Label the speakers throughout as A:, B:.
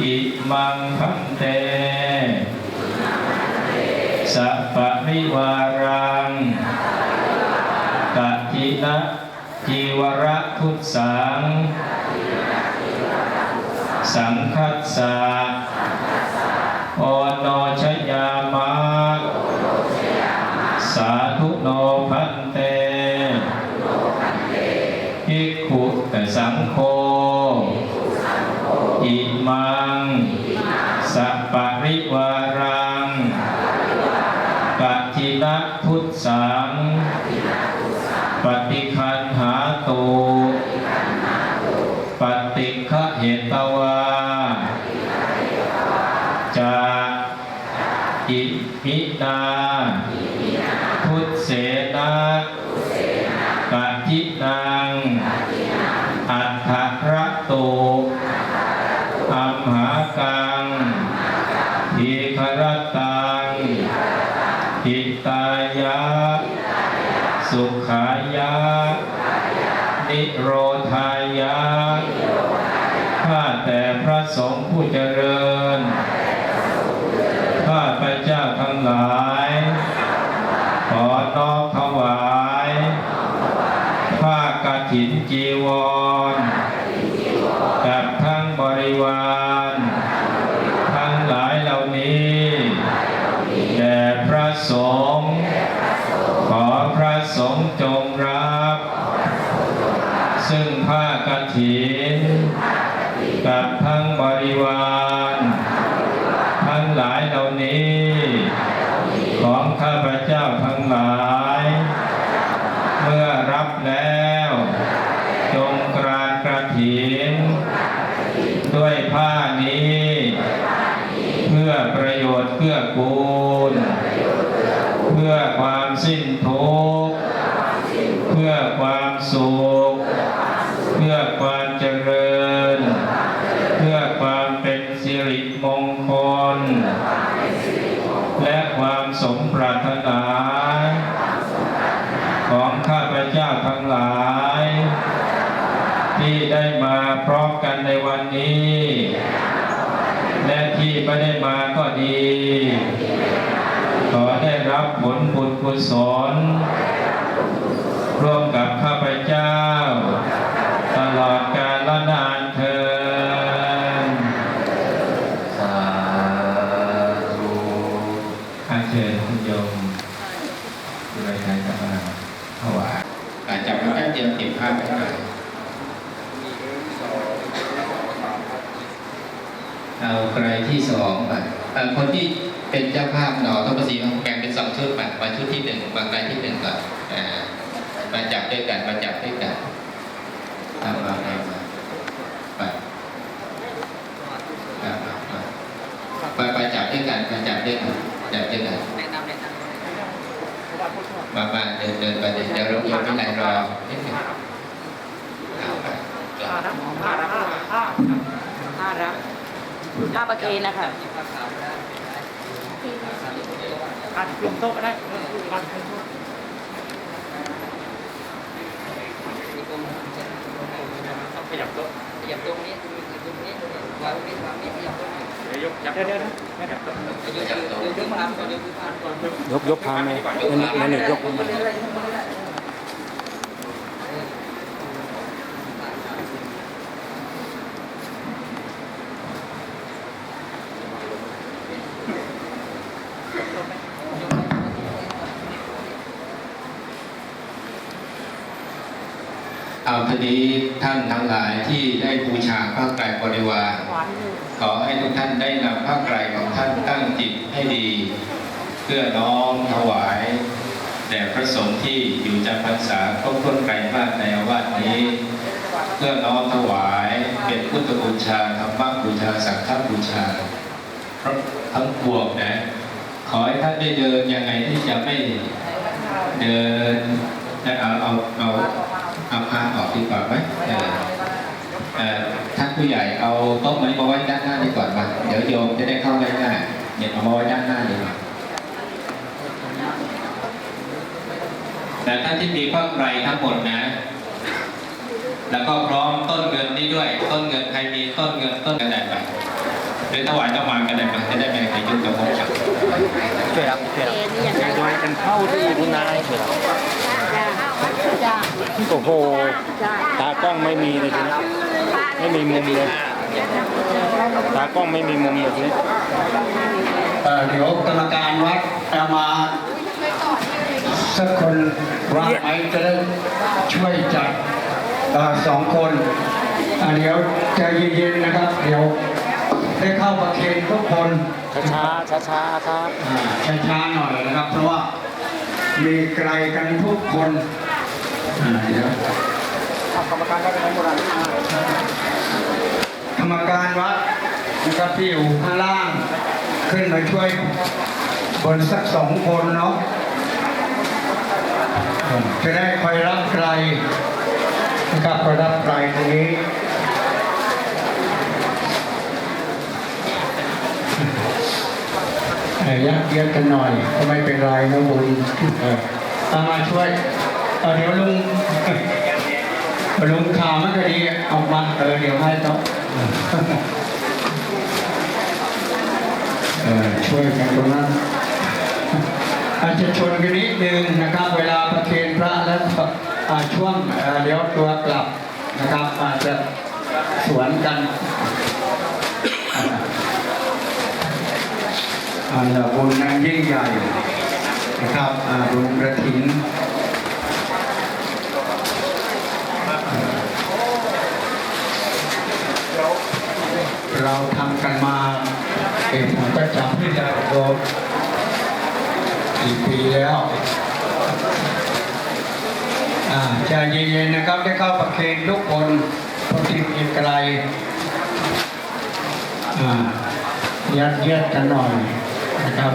A: อิมังพันเตสัพพะนิวารังกะจินะจีวระทุสัง สังคัสสาโอนโนชยามะสาธุโนพันเตภิกขุแต่สังโฆอิ มังสัปปะริวารังกะทินะพุทสัง ปฏิคันหาตุปฏิฆะเหตวาจาอิมินาพุทเสนาปฏินัง อัฏฐระตุอัมหากังทีครตังหิตายะ สุ ขายะ นิโรธายะ ข้าแต่พระสงฆ์ผู้เจริญ หลายเหล่านี้ ของข้าพเจ้าทั้งหลาย เมื่อรับแล้ว จงกรานกระถิน ด้วยผ้านี้ เพื่อประโยชน์เพื่อกูล เพื่อความสิ้นทุกข์ เพื่อความสุข เพื่อความเจริญ เพื่อความเป็นสิริมงคล และความสมปรารถนา ของข้าพเจ้าทั้งห ลาย ที่ได้มาพร้อมกันในวันนี้ และที่ไม่ได้มาก็ดี ขอได้รับผลบุญกุศลร่วมกับ ที่
B: ส
A: อ
B: งไปเอ่อคนที่เป็นเจ้าภาพหนอต้องประสีแบ่งเป็นสองชุดไปมาชุดที่หนึ่งมาใครที่หนึ่งก่อนอ่ามาจับด้วยกันมาจับด้วยกันตามมาตามมาไปอ่ามามาไปไปจับด้วยกันมาจับด้วยกันจับด้วยกันมามาเดินเดินไปเดินเดี๋ยวเราโยมที่ไหนรอนิดหนึงเอาไปกลับ
C: ผ้ารักผ้าผ้ารัก ผ้าประเคนนะคะผ้าคลุมโต๊ะก็ได้ผ้าคลุมโต๊ะ
D: ขยับโต๊ะ
E: ขยับตรงนี้ตรงนี้ตรงนี้วางนี้วางนี้ขยับตรงนี้
D: เดี๋ยวยกยับ
C: เดี๋ยวเดี๋ยวเดี๋ยว
D: ยับโต๊ะ
E: เดี๋ยวเดี๋ยวเดี๋ยวเดี๋ยวมาก่อนเดี๋ยวมาก่อน
F: ยกยกพาไหมนั่นนี่ยกมา
B: เอาทีนี้ท่านทั้งหลายที่ได้บูชาพระไตรบริวารขอให้ทุกท่านได้นำพระไตรของท่านตั้งจิตให้ดี เพื่อน้อมถวายแด่พระสงฆ์ที่อยู่จำพรรษาครบถ้วนไตรมาสในอาวาสนี้ เพื่อน้อมถวายเป็นพุทธบูชาธรรมบูชาสังฆบูชาทั้งปวงนะขอให้ท่านได้เดินยังไงที่จะไม่เดินแต่เอาเอาเอา เอาพาออกดีกว่าไหมเออเอ่อท่านผู้ใหญ่เอาโต๊ะไม้มาไว้ด้านหน้าดีกว่ามาเดี๋ยวโยมจะได้เข้าได้ง่ายเนี่ยเอามาไว้ด้านหน้าดีกว่าแต่ท่านที่มีผ้าไตรทั้งหมดนะ แล้วก็พร้อมต้นเงินนี้ด้วย ต้นเงินใครมีต้นเงินต้นกระดาษไป
A: หรือถวายต้องมากันได้ไหมจะได้ไม่ใครยุ่งกับของฉัน
G: ช่วยรับช่วยรับ
H: เอ็นนี่ยังไง
G: โดยกันเข้าที่คุณนายช่วยรับ
H: จ้า จ้า
G: โอ้โห
H: จ้า
G: ตากล้องไม่มีเลยทีนี้ไม่มีมุมเลย ตากล้องไม่มีมุมเลยทีนี้
I: เอ่อเดี๋ยวกรรมการวัดเอามาสักคนว่างไหมจะได้ช่วยจัดเอ่อสองคนอะเดี๋ยวใจเย็นๆนะครับ เดี๋ยวได้เข้าประเคนทุกคน
G: ช้าช้าช้าๆครับ
I: อ่าช้าๆหน่อยนะครับ เพราะว่ามีไกลกันทุกคนอ่าเดี๋ยว
G: กรรมการได้เป็นโบราณ
I: กรรมการวัดนะครับที่อยู่ข้างล่าง ขึ้นมาช่วยบนสักสองคนเนาะจะได้คอยรับไกลนะครับคอยรับไกลตรงนี้เอ่อยักเยียดกันหน่อยก็ไม่เป็นไรนะบุญเออเอามาช่วย เอเดี๋ยวลุงลุงข่าวไม่ก็ดีออกมาเออเดี๋ยวให้เขาเออช่วยกันตรงนั้นอาจจะชนกันนิดนึงนะครับ เวลาประเคนพระแล้วช่วงเลี้ยวตัวกลับนะครับ อาจจะสวนกันอ่าอ่าแล้วบุญนั้นยิ่งใหญ่นะครับบุญกระถิน เราทำกันมาเอกผมก็จำไม่ได้โดกี่ปีแล้วใจเย็นๆนะครับได้เข้าประเคนทุกคนพอทิมอีกไกลยัดเยียดกันหน่อยนะครับ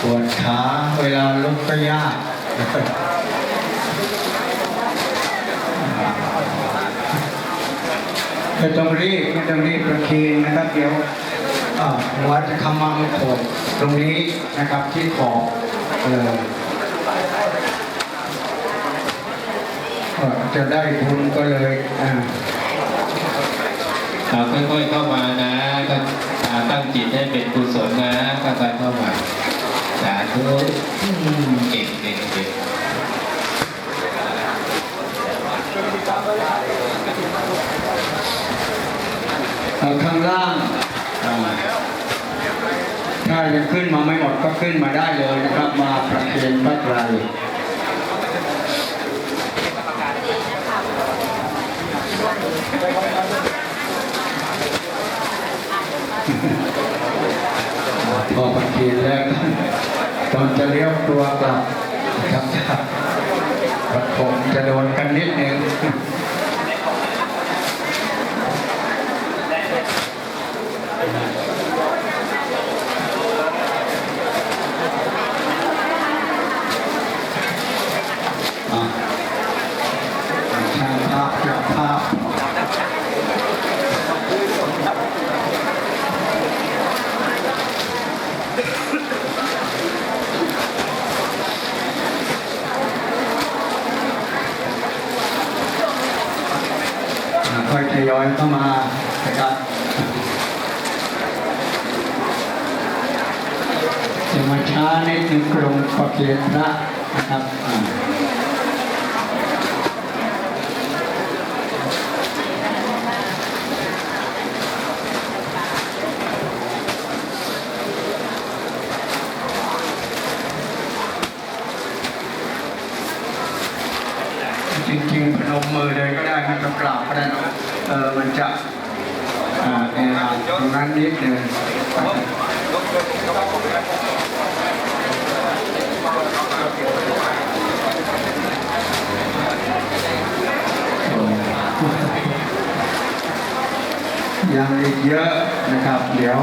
I: ปวดขาเวลาลุกก็ยาก ไม่ต้องรีบไม่ต้องรีบประเคนนะครับ เดี๋ยวอ่าวัดขมังโขดตรงนี้นะครับที่ขอบจะได้บุญก็เลย
A: เราค่อยๆเข้ามานะก็ตั้งจิตให้เป็นกุศลนะค่อยๆเข้ามาสาธุเก่งเก่งเก่ง
I: เอ่อ ข้างล่างอ่าถ้ายังขึ้นมาไม่หมดก็ขึ้นมาได้เลยนะครับ มาประเคนพระไตรพอประเคนแล้วตอนจะเลี้ยวตัวกลับนครับจะประคมจะโดนกันนิดนึง อะช่างภาพจับภาพอะค่ อยเข้ามานะครับจะมาช้านิดนึงกรงประเคนพระนะครับอ่า จริงๆพนมมือเลยก็ได้ไม่ต้องกราบก็ได้เนอะเออมันจะอ่าแออัดตรงนั้นนิดนึง ยังอีกเยอะนะครับ เดี๋ยว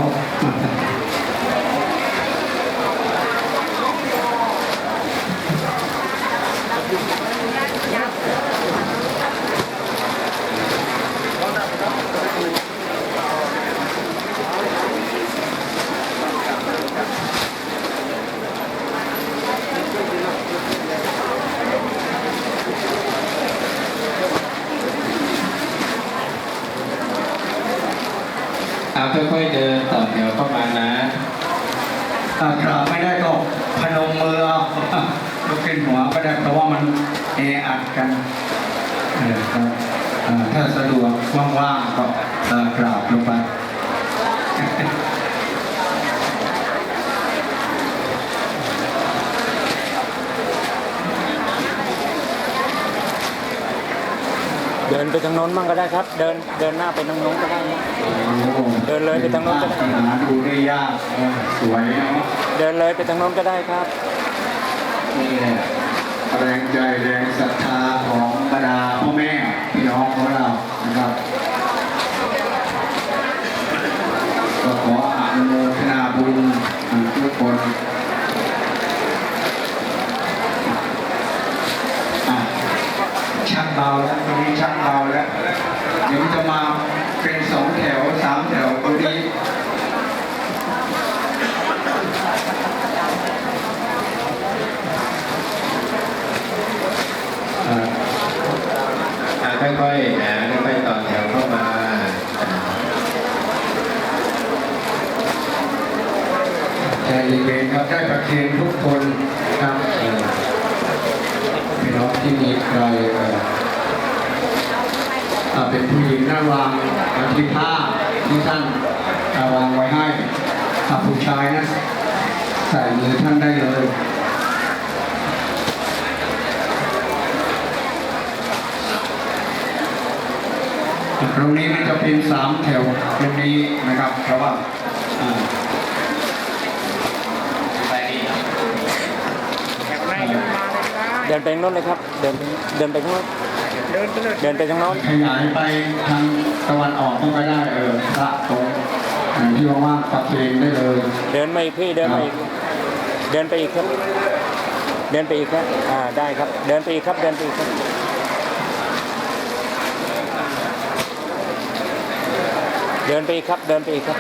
I: อ
A: ค่อยๆเดินต่อแถวเข้ามานะ
I: อ่า กราบไม่ได้ก็พนมมือเอายกขึ้นหัวก็ได้เพราะว่ามันเออัดกันถ้าสะดวกว่างๆก็กราบลงไป
G: นไปทางโน้นมั่งก็ได้ครับ เดินเดินหน้าไปทางโน้นก็ได้นะเดินเลยไปทางโน้นก็ได้
I: หาดูได้ยากเออสวยเนาะ
G: เดินเลยไปทางโน้นก็ได้ครับ
I: นี่แหละแรงใจแรงศรัทธาของบรรดาพ่อแม่ ครับได้ประเคนทุกคนครับพี่น้องที่มีใครเป็นผู้หญิงน่าวางที่ผ้าที่ท่านอ่วางไว้ให้ผู้ชายนะใส่มือท่านได้เลยตรงนี้มันจะเป็นสามแถวตรงนี้นะครับเพราะว่าอ่า
G: เดินไปทางโน้นเลยครับ เดินไปเดินไปทางโน้นเดินไปเลยเดินไปทางโน้น
I: ขยายไปทางตะวันออกก็ได้เออพระตรงอ่าที่ว่างๆปักเคนได้เลย
G: เดินมาอีกพี่เดินมาอีกเดินไปอีกครับ เดินไปอีกครับอ่าได้ครับ เดินไปอีกครับเดินไปอีกครับเดินไปอีกครับ เดินไปอีกครับ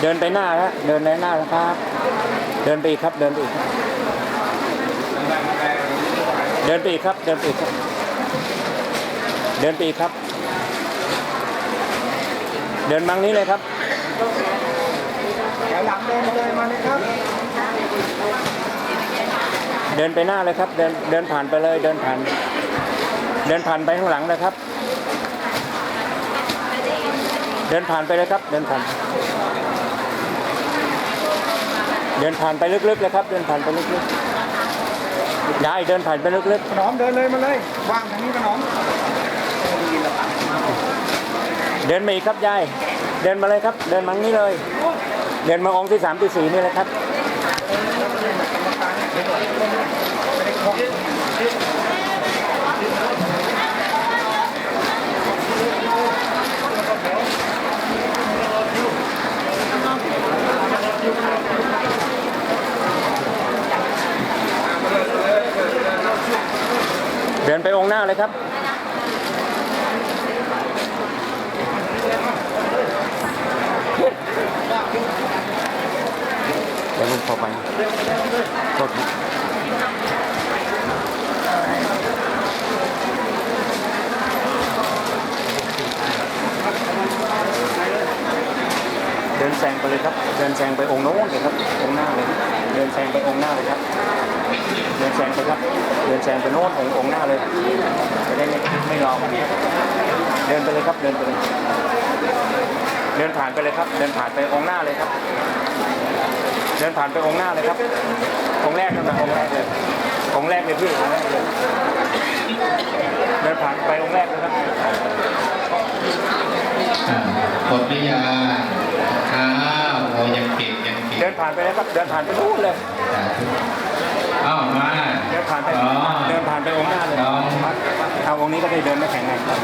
G: เดินไปหน้าแล้วเดินไปหน้าแล้วครับ เดินไปอีกครับเดินไปอีกครับเดินไปอีกครับ เดินไปอีกครับ เดินไปอีกครับ เดินมังนี้เลยครับ เดินไปหน้าเลยครับ เดินเดินผ่านไปเลย เดินผ่าน เดินผ่านไปข้างหลังเลยครับ เดินผ่านไปเลยครับ เดินผ่าน เดินผ่านไปลึกๆเลยครับ เดินผ่านไปลึกๆได้เดินผ่านไปลึกๆ
D: ขนอมเดินเลยมาเลยวางทางนี้ขนอม
G: เดินมาอีกครับยายเดินมาเลยครับ เดินมานี้เลย เดินมาองค์ที่สามที่สี่นี่เลยครับ เดินไปองค์หน้าเลยครับ เดี๋ยวลุงพอไปโทษครับเดินแซงไปเลยครับ เดินแซงไปองค์โน้นเลยครับ องค์หน้าเลย เดินแซงไปองค์หน้า เลยครับ เดินแซงไปครับ เดินแซงไปโน้นององหน้าเลยจะได้ไม่ไม่รอมันครับเดินไปเลยครับ เดินไปเลย เดินผ่านไปเลยครับ เดินผ่านไปองหน้าเลยครับ เดินผ่านไปองหน้าเลยครับ องแรกนั่นแหละองแรกเลยองแรกเลยพี่องแรกเลย เดินผ่านไปองแรกเลยครับ
A: หมดหรือยังอ้าวโอ้ยังเก่งยังเก่ง
G: เดินผ่านไปเลยครับเดินผ่านไปนู่นเลย
A: สาธุอ้าวมา
G: เดินผ่านไป
A: อ๋อ
G: เดินผ่านไปองค์หน้าเลย
A: น้อง
G: เอาองค์นี้ก็ได้เดินไม่แข็งแรงครับ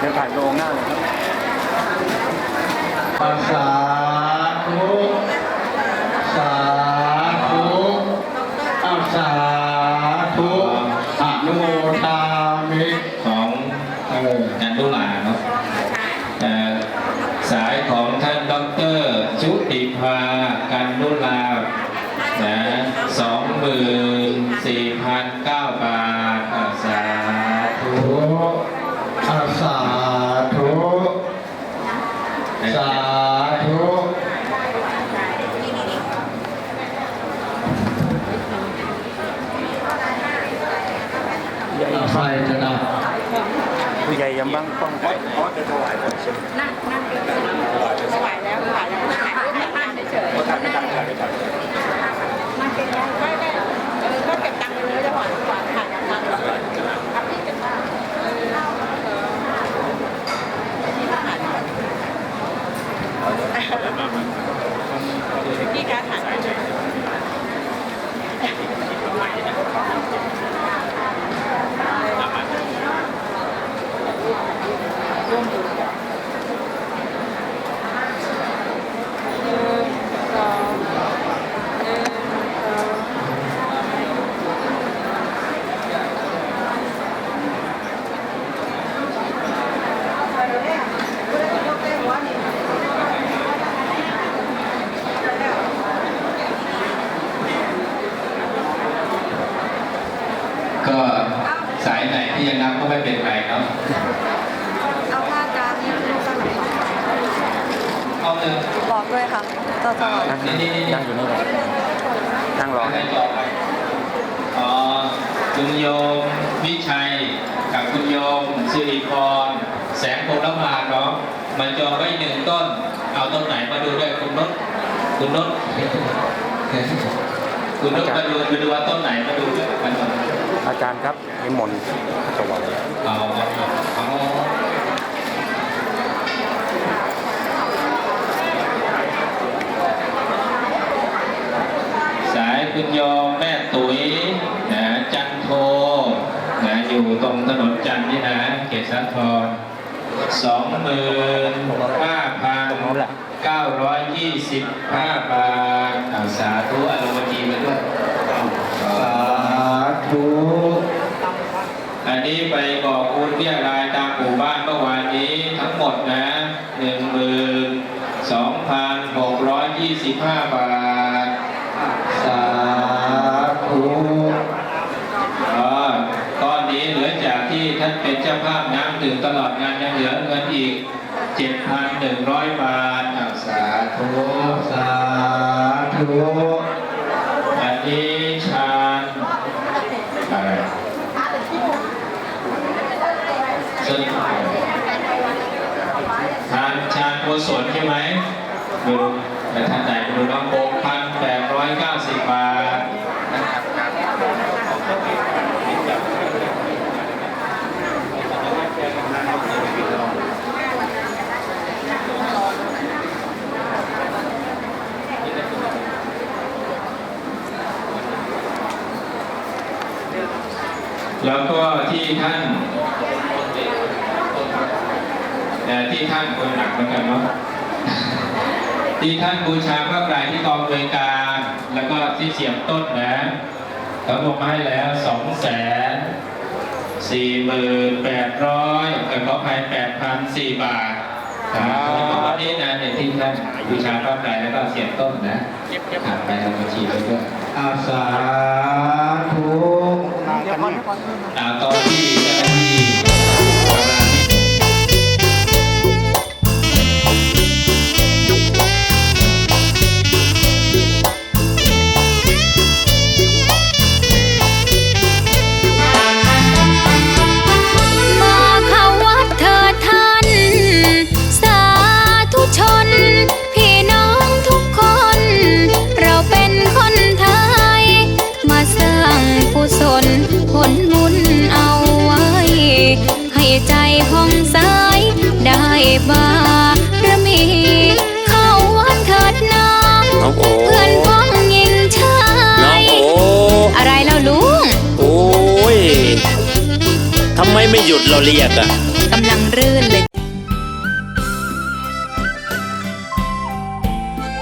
G: เดินผ่านไปองค์หน้าเลยครับ
I: สาธุสาธุอ้าวสาธุอนุโมทามิ
A: ของ
I: เออ
A: กันดุลาเนาะเอ่อสายของท่านด็อกเตอร์ชุติภากันดุลานะสองหมื่นสี่พันเก้าบาทอ่าสาธุ
I: โไฟ จะดับ
G: ผู้ใหญ่ยังบ้างป้องกัน
H: นั่งนั่งไม่ไหวแล้วไม่ไหวแล้วนั่งถ่ายรูปถ่ายภาพเฉยๆนั่งมันเป็นยังไม่ไม่เออก็เก็บตังค์ไปเลยจะหวานหวานถ่ายกับตังค์ครับพี่เก็บตังค์เออพี่การถ่าย ร่วมดูหนึ่งสองหนึ่งสอง
A: ก็สายไหนที่ยังนับก็ไม่เป็นไรเนาะ
H: เอาผ้าจานนี้ลูกสลับ
A: เอาหนึ่ง
H: บอกด้วยค่ะต่อต่อ
G: นั่งนั่งอยู่นี่แหละนั่งรอ
A: ใครต่อไปอ๋อ คุณโยมวิชัย กับคุณโยมสิริพรแสงพงละมาเนาะมันจองไว้หนึ่งต้น เอาต้นไหนมาดูด้วยคุณนศคุณนศคุณนศมาดูมาดูว่าต้นไหนมาดูด้วยกันก่อน
G: อาจารย์ครับนิมนต์สวัสดี
A: เอาเอาสายคุณโยมแม่ตุ๋ยนะจันโทนะ อยู่ตรงถนนจันทร์นี่นะเขตสาทรสองหมื่นห้าพันเก้าร้อยยี่สิบห้าบาทเอาสาธุอนุโมทนีมาด้วย
I: สาธุ
A: อันนี้ไปบอกคุณเรียรายตามหมู่บ้านเมื่อวานนี้ทั้งหมดนะหนึ่งหมื่นสองพันหกร้อยยี่สิบห้าบาท
I: สาธุ
A: อ๋อก้อนนี้เหลือจากที่ท่านเป็นเจ้าภาพน้ำ ถึงตลอดงานยังเหลือเงินอีก 7,100 บาทอ่าสาธุ
I: สาธุ
A: อันนี้ชาญอะไรซึ่งทานชาญโกศลใช่ไหมดูแต่ท่านไหนดูน้องโบกพันแปดร้อยเก้าสิบบาท แล้วก็ที่ท่านเอ่อที่ท่านคนหนักเหมือนกันเนาะที่ท่านบูชาพระไตรที่กองบริการ แล้วก็ที่เสียบต้นนะเขาบอกมาให้แล้วสองแสนสี่หมื่นแปดร้อยกับขอภัยแปดพันสี่บาทครับวันนี้นะเนี่ยที่ท่านบูชาพระไตรแล้วก็เสียบต้นนะ หักไปทำบัญชีไปด้วย
I: อาสาธุ
A: อ่าตอนที่เจ้าหน้าที่
F: หยุดเราเรียกอะ
J: กำลังรื่นเลย